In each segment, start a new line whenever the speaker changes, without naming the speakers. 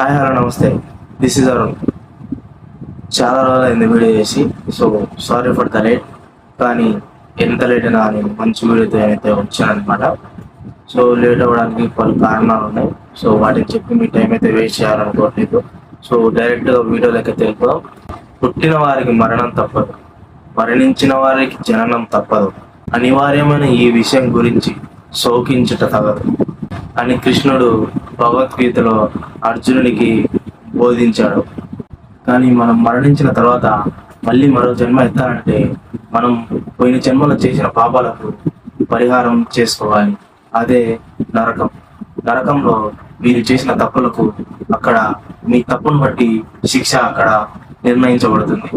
Hi hello నమస్తే. This is Arun చాలా రోజులు అయింది వీడియో చేసి. So sorry for the late కానీ ఎంత లేట్ అయినా నేను మంచి వీడియోతో అయితే వచ్చాను సో లేట్ అవ్వడానికి పలు కారణాలు ఉన్నాయి. సో వాటిని చెప్పి మీ టైం అయితే వేస్ట్ చేయాలనుకోవట్లేదు. సో డైరెక్ట్గా వీడియోలోకి తెలుపుదాం. పుట్టిన వారికి మరణం తప్పదు. మరణించిన వారికి జననం తప్పదు. అనివార్యమైన ఈ విషయం గురించి శోకించుట తగదు. అని కృష్ణుడు భగవద్గీతలో అర్జునుడికి బోధించాడు. కానీ మనం మరణించిన తర్వాత మళ్ళీ మరో జన్మ ఎత్తాలంటే మనం పోయిన జన్మలో చేసిన పాపాలకు పరిహారం చేసుకోవాలి. అదే నరకం. నరకంలో మీరు చేసిన తప్పులకు అక్కడ మీ తప్పును బట్టి శిక్ష అక్కడ నిర్ణయించబడుతుంది.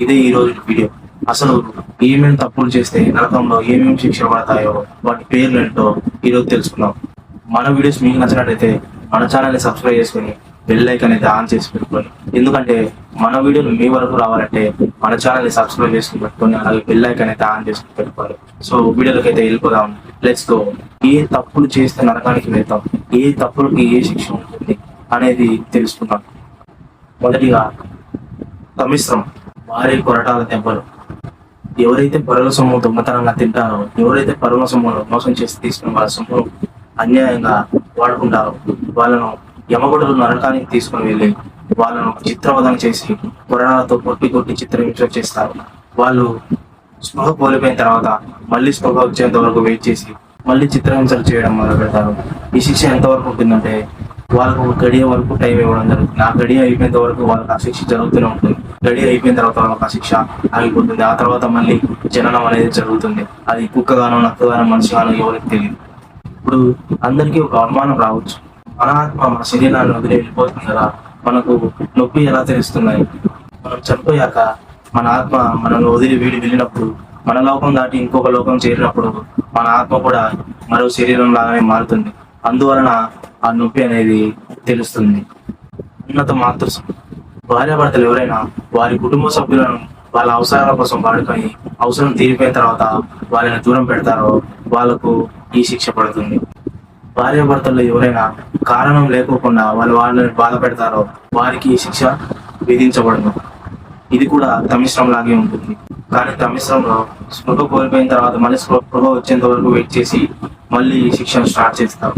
ఇదే ఈ రోజు వీడియో. అసలు ఏమేమి తప్పులు చేస్తే నరకంలో ఏమేమి శిక్ష పడతాయో వాటి పేర్లు ఏంటో ఈరోజు తెలుసుకున్నాం మన వీడియోస్ మీకు నచ్చినట్లయితే మన ఛానల్ని సబ్స్క్రైబ్ చేసుకుని బెల్ అనేది అయితే ఆన్ చేసి పెట్టుకోండి. ఎందుకంటే మన వీడియోలు మీ వరకు రావాలంటే మన ఛానల్ని సబ్స్క్రైబ్ చేసుకుని పెట్టుకొని అలాగే బెల్ ఐకాన్ అయితే ఆన్ చేసుకుని పెట్టుకోవాలి సో వీడియోలోకి అయితే వెళ్ళిపోదాం. లెట్స్ గో ఏ తప్పులు చేస్తే నరకానికి వెళ్తాం ఏ తప్పులకి ఏ శిక్ష ఉంటుంది అనేది తెలుసుకుందాం. మొదటిగా సమిశ్రం భారీ కొరటాల దెబ్బలు. ఎవరైతే పరుల సొమ్ము దొంగతనంగా తింటారో ఎవరైతే పరుల సొమ్మును మోసం చేసి తీసుకున్న వాళ్ళ సొమ్మును అన్యాయంగా వాడుకుంటారు. వాళ్ళను యమగుడులు నరకానికి తీసుకుని వెళ్ళి వాళ్ళను చిత్రవదన చేసి కొరడాలతో కొట్టి కొట్టి చిత్రహింస చేస్తారు. వాళ్ళు స్పృహ కోల్పోయిన తర్వాత మళ్ళీ స్పృహ వచ్చేంత వరకు వెయిట్ చేసి మళ్ళీ చిత్రహింసలు చేయడం మొదలు పెడతారు. ఈ శిక్ష ఎంతవరకు ఉంటుందంటే వాళ్ళకు ఒక గడియ వరకు టైం ఇవ్వడం జరుగుతుంది. ఆ గడియ అయిపోయేంత వరకు వాళ్ళకి ఆ శిక్ష జరుగుతూనే ఉంటుంది. గడియ అయిపోయిన తర్వాత వాళ్ళకి ఆ శిక్ష ఆగిపోతుంది. ఆ తర్వాత మళ్ళీ జననం అనేది జరుగుతుంది. అది కుక్కగానో నక్కగానో మనిషిగానో ఎవరికి తెలియదు. ఇప్పుడు అందరికీ ఒక అనుమానం రావచ్చు. మన ఆత్మ మన శరీరాన్ని వదిలి వెళ్ళిపోతుంది కదా మనకు నొప్పి ఎలా తెలుస్తున్నాయి? మనం చనిపోయాక మన ఆత్మ మనల్ని వదిలి వీడి వెళ్ళినప్పుడు మన లోకం దాటి ఇంకొక లోకం చేరినప్పుడు మన ఆత్మ కూడా మరో శరీరం లాగానే మారుతుంది. అందువలన ఆ నొప్పి అనేది తెలుస్తుంది. ఉన్నత మాతృత్వం భార్యాభర్తలు ఎవరైనా వారి కుటుంబ సభ్యులను వాళ్ళ అవసరాల కోసం వాడుకొని అవసరం తీరిపోయిన తర్వాత వాళ్ళని దూరం పెడతారో వాళ్ళకు ఈ శిక్ష పడుతుంది. భార్యాభర్తల్లో ఎవరైనా కారణం లేకోకుండా వాళ్ళు వాళ్ళని బాధ పెడతారో వారికి ఈ శిక్ష విధించబడదు. ఇది కూడా తమిశ్రం లాగే ఉంటుంది. కానీ తమిశ్రంలో స్పృహ కోల్పోయిన తర్వాత మళ్ళీ స్పృహ వచ్చేంత వరకు వెయిట్ చేసి మళ్ళీ ఈ శిక్షను స్టార్ట్ చేస్తాం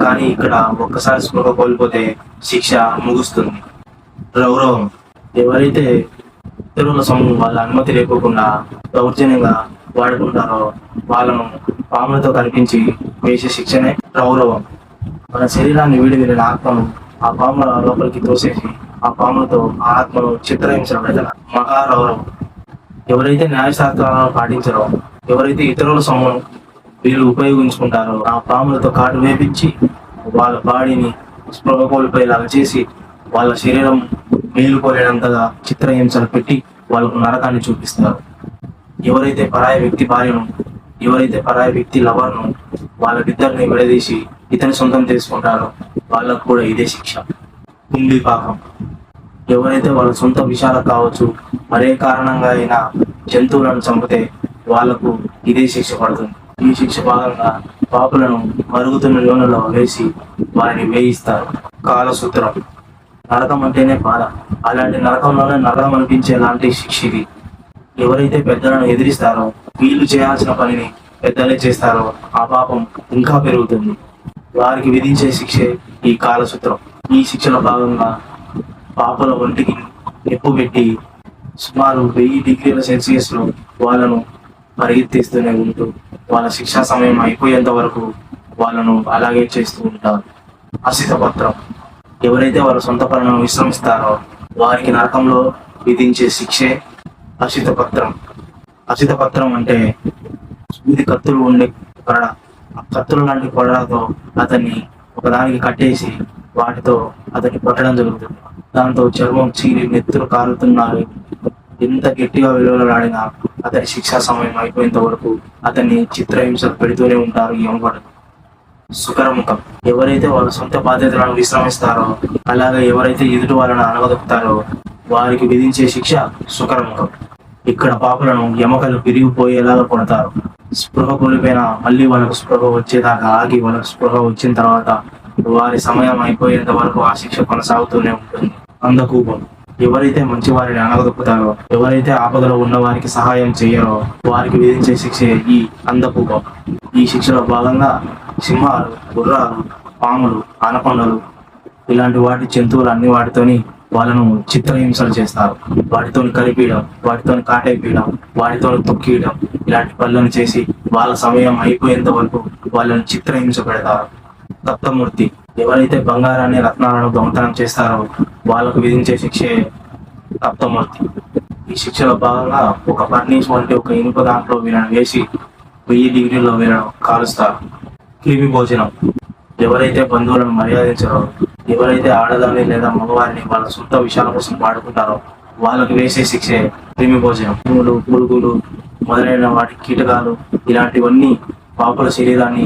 కానీ ఇక్కడ ఒక్కసారి స్పృహ కోల్పోతే శిక్ష ముగుస్తుంది. గౌరవం ఎవరైతే ఇతరుల సమూహం వాళ్ళ అనుమతి లేకోకుండా దౌర్జన్యంగా వాడుకుంటారో వాళ్ళను పాములతో కనిపించి వేసే శిక్షనే గౌరవం. మన శరీరాన్ని వీడి ఆత్మను ఆ పాముల లోపలికి తోసేసి ఆ పాములతో ఆ ఆత్మను చిత్రహించడం పెడతారు మహారౌరవం ఎవరైతే న్యాయశాస్త్రాలను పాటించరో ఎవరైతే ఇతరుల సొమ్మును వీళ్ళు ఉపయోగించుకుంటారో ఆ పాములతో కాటు వేపించి వాళ్ళ బాడీని స్పృహ కోల్పోయేలాగా చేసి వాళ్ళ శరీరం మేలుకోలేనంతగా చిత్రహింసలు పెట్టి వాళ్ళకు నరకాన్ని చూపిస్తారు. ఎవరైతే పరాయ వ్యక్తి భార్యను ఎవరైతే పరాయ వ్యక్తి లవర్ను వాళ్ళకిద్దరిని విడదీసి ఇతని సొంతం చేసుకుంటారో వాళ్ళకు కూడా ఇదే శిక్ష. కుండి పాపం. ఎవరైతే వాళ్ళ సొంత విషయాలు కావచ్చు మరే కారణంగా అయినా జంతువులను చంపితే వాళ్ళకు ఇదే శిక్ష పడుతుంది. ఈ శిక్ష భాగంగా పాపులను మరుగుతున్న లోనలో వేసి వారిని వేయిస్తారు. కాలసూత్రం. నరకం అంటేనే బాధ అలాంటి నరకంలోనే నరకం అనిపించే లాంటి శిక్ష ఇది. ఎవరైతే పెద్దలను ఎదిరిస్తారో వీళ్ళు చేయాల్సిన పనిని పెద్దలే చేస్తారో ఆ పాపం ఇంకా పెరుగుతుంది. వారికి విధించే శిక్షే ఈ కాలసూత్రం. ఈ శిక్షలో భాగంగా పాపల ఒంటికి నిప్పు పెట్టి సుమారు వెయ్యి డిగ్రీల సెల్సియస్లో వాళ్ళను పరిగెత్తిస్తూనే ఉంటూ వాళ్ళ శిక్షా సమయం అయిపోయేంత వరకు వాళ్ళను అలాగే చేస్తూ ఉంటారు. అసిత పత్రం. ఎవరైతే వాళ్ళ సొంత పనులను విశ్రమిస్తారో వారికి నరకంలో విధించే శిక్షే అసిత పత్రం అసిత పత్రం అంటే ఇది కత్తులు ఉండే కొరడ. ఆ కత్తులు లాంటి కొరడాతో అతన్ని ఒకదానికి కట్టేసి వాటితో అతన్ని కొట్టడం జరుగుతుంది. దాంతో చర్మం చీరి నెత్తులు కారుతున్నాయి. ఎంత గట్టిగా విలువలాడినా అతని శిక్షా సమయం అయిపోయేంత వరకు అతన్ని చిత్రహింసలు పెడుతూనే ఉంటారు ఈ సుఖరముఖం. సుకరముఖం ఎవరైతే వాళ్ళ సొంత బాధ్యతలను విశ్రమిస్తారో అలాగే ఎవరైతే ఎదుటి వాళ్ళను అనగదొక్కుతారో వారికి విధించే శిక్ష సుకరముఖం ఇక్కడ పాపులను ఎమకలు విరిగిపోయేలాగా కొడతారు. స్పృహ కొనిపోయిన మళ్ళీ వాళ్ళకు స్పృహ వచ్చేదాకా ఆగి వాళ్ళకు స్పృహ వచ్చిన తర్వాత వారి సమయం అయిపోయేంత వరకు ఆ శిక్ష కొనసాగుతూనే ఉంటుంది. అందకూపం ఎవరైతే మంచి వారిని అనగదొక్కుతారో ఎవరైతే ఆపదలో ఉన్న వారికి సహాయం చేయరో వారికి విధించే శిక్షే ఈ అందకూపం ఈ శిక్షలో భాగంగా సింహాలు గుర్రాలు పాములు ఆనకొండలు ఇలాంటి వాటి జంతువులు అన్ని వాటితోని వాళ్ళను చిత్రహింసలు చేస్తారు. వాటితోని కలిపియడం వాటితోని కాటేపీయడం వాటితోని తొక్కియడం ఇలాంటి పనులను చేసి వాళ్ళ సమయం అయిపోయేంత వరకు వాళ్ళను చిత్రహింస పెడతారు. దత్తమూర్తి ఎవరైతే బంగారాన్ని రత్నాలను దొంగతనం చేస్తారో వాళ్ళకు విధించే శిక్షే దత్తమూర్తి. ఈ శిక్షలో భాగంగా ఒక ఫర్నిష్ వంటి ఒక ఇనుప దాంట్లో వీళ్ళని వేసి వెయ్యి డిగ్రీలో వీళ్ళను కాలుస్తారు. క్రిమి భోజనం ఎవరైతే బంధువులను మర్యాదించారో ఎవరైతే ఆడదాన్ని లేదా మగవారిని వాళ్ళ సొంత విషయాల కోసం వాడుకుంటారో వాళ్ళకి వేసే శిక్షే క్రిమి భోజనం. పురుగులు పురుగులు మొదలైన వాటి కీటకాలు ఇలాంటివన్నీ పాపుల శరీరాన్ని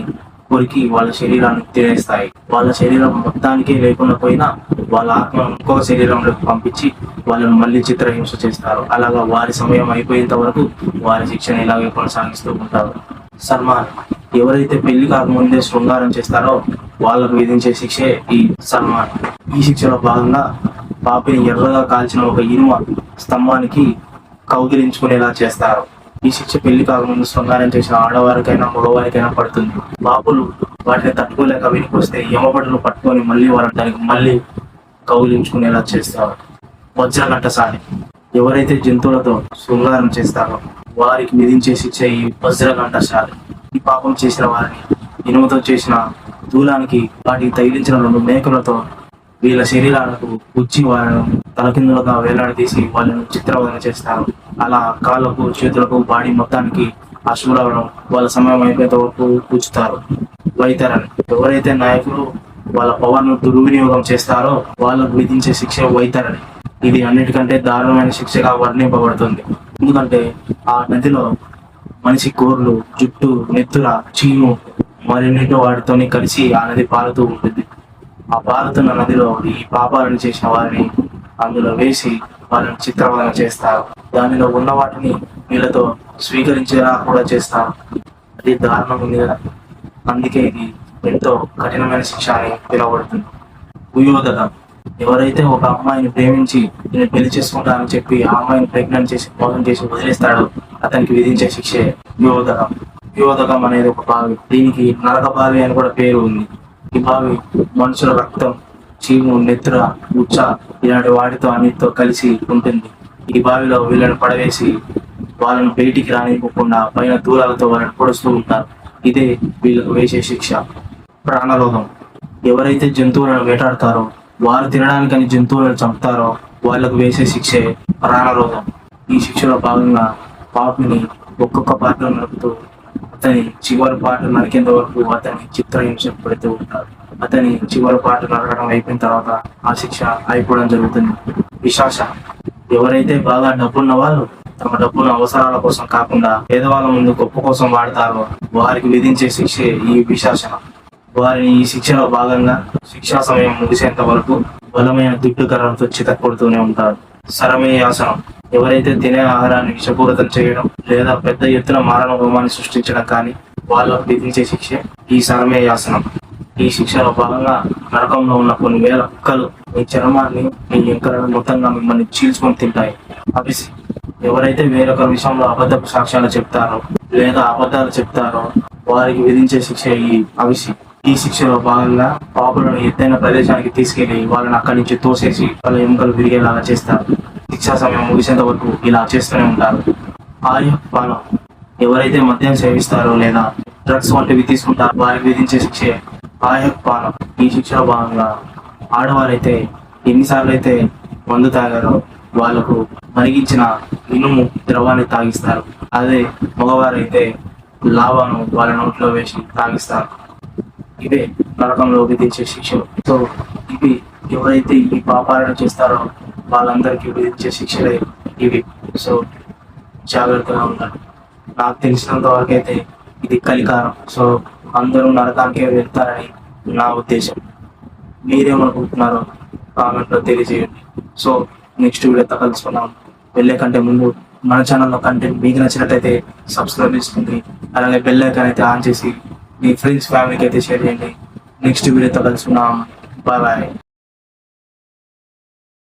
కొరికి వాళ్ళ శరీరాన్ని తినేస్తాయి. వాళ్ళ శరీరం మొత్తానికి లేకుండా పోయినా వాళ్ళ ఆత్మ ఇంకొక శరీరంలోకి పంపించి వాళ్ళని మళ్ళీ చిత్రహింస చేస్తారు. అలాగా వారి సమయం అయిపోయేంత వరకు వారి శిక్షణ ఇలాగే కొనసాగిస్తూ ఉంటారు. సన్మాన్ ఎవరైతే పెళ్ళి కాకముందే శృంగారం చేస్తారో వాళ్ళకు విధించే శిక్షే ఈ సల్మాన్ ఈ శిక్షలో భాగంగా పాపిని ఎర్రగా కాల్చిన ఒక ఇనుమ స్తంభానికి కౌగిలించుకునేలా చేస్తారు. ఈ శిక్ష పెళ్ళి కాకముందు శృంగారం చేసిన ఆడవారికైనా మగవారికైనా పడుతుంది. పాపులు వాటిని తట్టుకోలేక వెనుకొస్తే యమబడులు పట్టుకొని మళ్ళీ వాళ్ళ దానికి మళ్ళీ కౌగిలించుకునేలా చేస్తారు. వజ్రగంట సాని. ఎవరైతే జంతువులతో శృంగారం చేస్తారో వారికి విధించే శిక్ష ఈ వజ్రగంటశాలి ఈ పాపం చేసిన వారిని ఇనుముతో చేసిన దూలానికి వాటికి తగిలించిన రెండు మేకలతో వీళ్ళ శరీరాలకు ఉచ్చి వాళ్ళను తలకిందులుగా వేలాడదీసి వాళ్ళను చిత్రవదన చేస్తారు. అలా కాళ్ళకు చేతులకు బాడీ మొత్తానికి అశ్వులవడం వాళ్ళ సమయం అయిపోయేంత వరకు కూర్చుతారు. వైతరన్ ఎవరైతే నాయకులు వాళ్ళ పవర్ను దుర్వినియోగం చేస్తారో వాళ్ళకు విధించే శిక్ష వైతరని. ఇది అన్నిటికంటే దారుణమైన శిక్షగా వర్ణింపబడుతుంది. ఎందుకంటే ఆ నదిలో మనిషి కోర్లు జుట్టు నెత్తుర చీము మరిన్నింటి వాటితోని కలిసి ఆ నది పారుతూ ఉంటుంది. ఆ పారుతున్న నదిలో ఈ పాపాలను చేసిన వారిని అందులో వేసి వాళ్ళని చిత్రవదన చేస్తారు. దానిలో ఉన్న వాటిని వీళ్ళతో స్వీకరించేలా కూడా చేస్తారు. అది దారుణం ఉంది కదా. అందుకే ఇది ఎంతో కఠినమైన శిక్ష అని పిలువబడుతుంది. ఉయోదక ఎవరైతే ఒక అమ్మాయిని ప్రేమించి నేను పెళ్ళి చేసుకుంటానని చెప్పి ఆ అమ్మాయిని ప్రెగ్నెంట్ చేసి మోసం చేసి వదిలేస్తాడో అతనికి విధించే శిక్షే యువదకం యువదకం అనేది ఒక బావి. దీనికి నరక బావి అని కూడా పేరు ఉంది. ఈ బావి మనుషుల రక్తం చీము నెత్తుర ఉచ్చ ఇలాంటి వాటితో అన్నిటితో కలిసి ఉంటుంది. ఈ బావిలో వీళ్ళని పడవేసి వాళ్ళని బయటికి రానివ్వకుండా పైన దూరాలతో వాళ్ళని పొడుస్తూ ఉంటారు. ఇదే వీళ్ళకు వేసే శిక్ష. ప్రాణరోగం ఎవరైతే జంతువులను వేటాడతారో వారు తినడానికని జంతువులను చంపుతారో వాళ్ళకు వేసే శిక్షే ప్రాణరోధం. ఈ శిక్షలో భాగంగా పాపిని ఒక్కొక్క పాటలో నడుపుతూ అతని చివరి పాట నరికేంత వరకు అతని చిత్రహింస పెడుతూ ఉంటారు. అతని చివరి పాట నరకడం అయిపోయిన తర్వాత ఆ శిక్ష అయిపోవడం జరుగుతుంది. విశాస ఎవరైతే బాగా డబ్బున్న వాళ్ళు తమ డబ్బును అవసరాల కోసం కాకుండా పేదవాళ్ళ ముందు గొప్ప కోసం వాడతారో వారికి విధించే శిక్షే ఈ విశాసన వారిని ఈ శిక్షలో భాగంగా శిక్షా సమయం ముగిసేంత వరకు బలమైన దుడ్డు కర్రలతో చితక్కొడుతూనే ఉంటారు. సరమేయాసనం ఎవరైతే తినే ఆహారాన్ని విషపూరితం చేయడం లేదా పెద్ద ఎత్తున మారణ హోమాన్ని సృష్టించడం కానీ వాళ్ళకు విధించే శిక్ష ఈ సరమేయాసనం ఈ శిక్షలో భాగంగా నరకంలో ఉన్న కొన్ని వేల కుక్కలు మీ చర్మాన్ని మీ ఎంకలను మొత్తంగా మిమ్మల్ని చీల్చుకొని తింటాయి. అభిసి ఎవరైతే వేరొక విషయంలో అబద్ధపు సాక్ష్యాలు చెప్తారో లేదా అబద్ధాలు చెప్తారో వారికి విధించే శిక్ష ఈ అవిసి. ఈ శిక్షలో భాగంగా పాపులను ఎత్తైన ప్రదేశానికి తీసుకెళ్ళి వాళ్ళని అక్కడి నుంచి తోసేసి వాళ్ళ ఎముకలు విరిగేలాగా చేస్తారు. శిక్షా సమయం ముగిసేంత వరకు ఇలా చేస్తూనే ఉంటారు. ఆర్య పానం ఎవరైతే మద్యం సేవిస్తారో లేదా డ్రగ్స్ వంటివి తీసుకుంటారో వారికి విధించే శిక్షే ఆర్య పానం ఈ శిక్షలో భాగంగా ఆడవారైతే ఎన్నిసార్లు అయితే మందు తాగారో వాళ్ళకు మరిగించిన ఇనుము ద్రవాన్ని తాగిస్తారు. అదే మగవారైతే లావాను వాళ్ళ నోట్లో వేసి తాగిస్తారు. ఇవే నరకంలో విధించే శిక్షలు. సో ఇవి ఎవరైతే ఈ పాపాలను చేస్తారో వాళ్ళందరికీ విధించే శిక్షలే ఇవి. సో జాగ్రత్తగా ఉండాలి. నాకు తెలిసినంత వరకు అయితే ఇది కలికారం సో అందరూ నరకానికే వెళ్తారని నా ఉద్దేశం. మీరేమనుకుంటున్నారో కామెంట్లో తెలియజేయండి. సో నెక్స్ట్ వీడియోతో కలుసుకున్నాం వెళ్ళే కంటే ముందు మన ఛానల్లో కంటెంట్ మీకు నచ్చినట్టయితే సబ్స్క్రైబ్ చేసుకోండి. అలాగే బెల్ ఐకాన్ అయితే ఆన్ చేసి మీ ఫ్రెండ్స్ ఫ్యామిలీకి అయితే షేర్ చేయండి. నెక్స్ట్ వీడియోతో కలుసుకున్నాం బాయ్ బాయ్.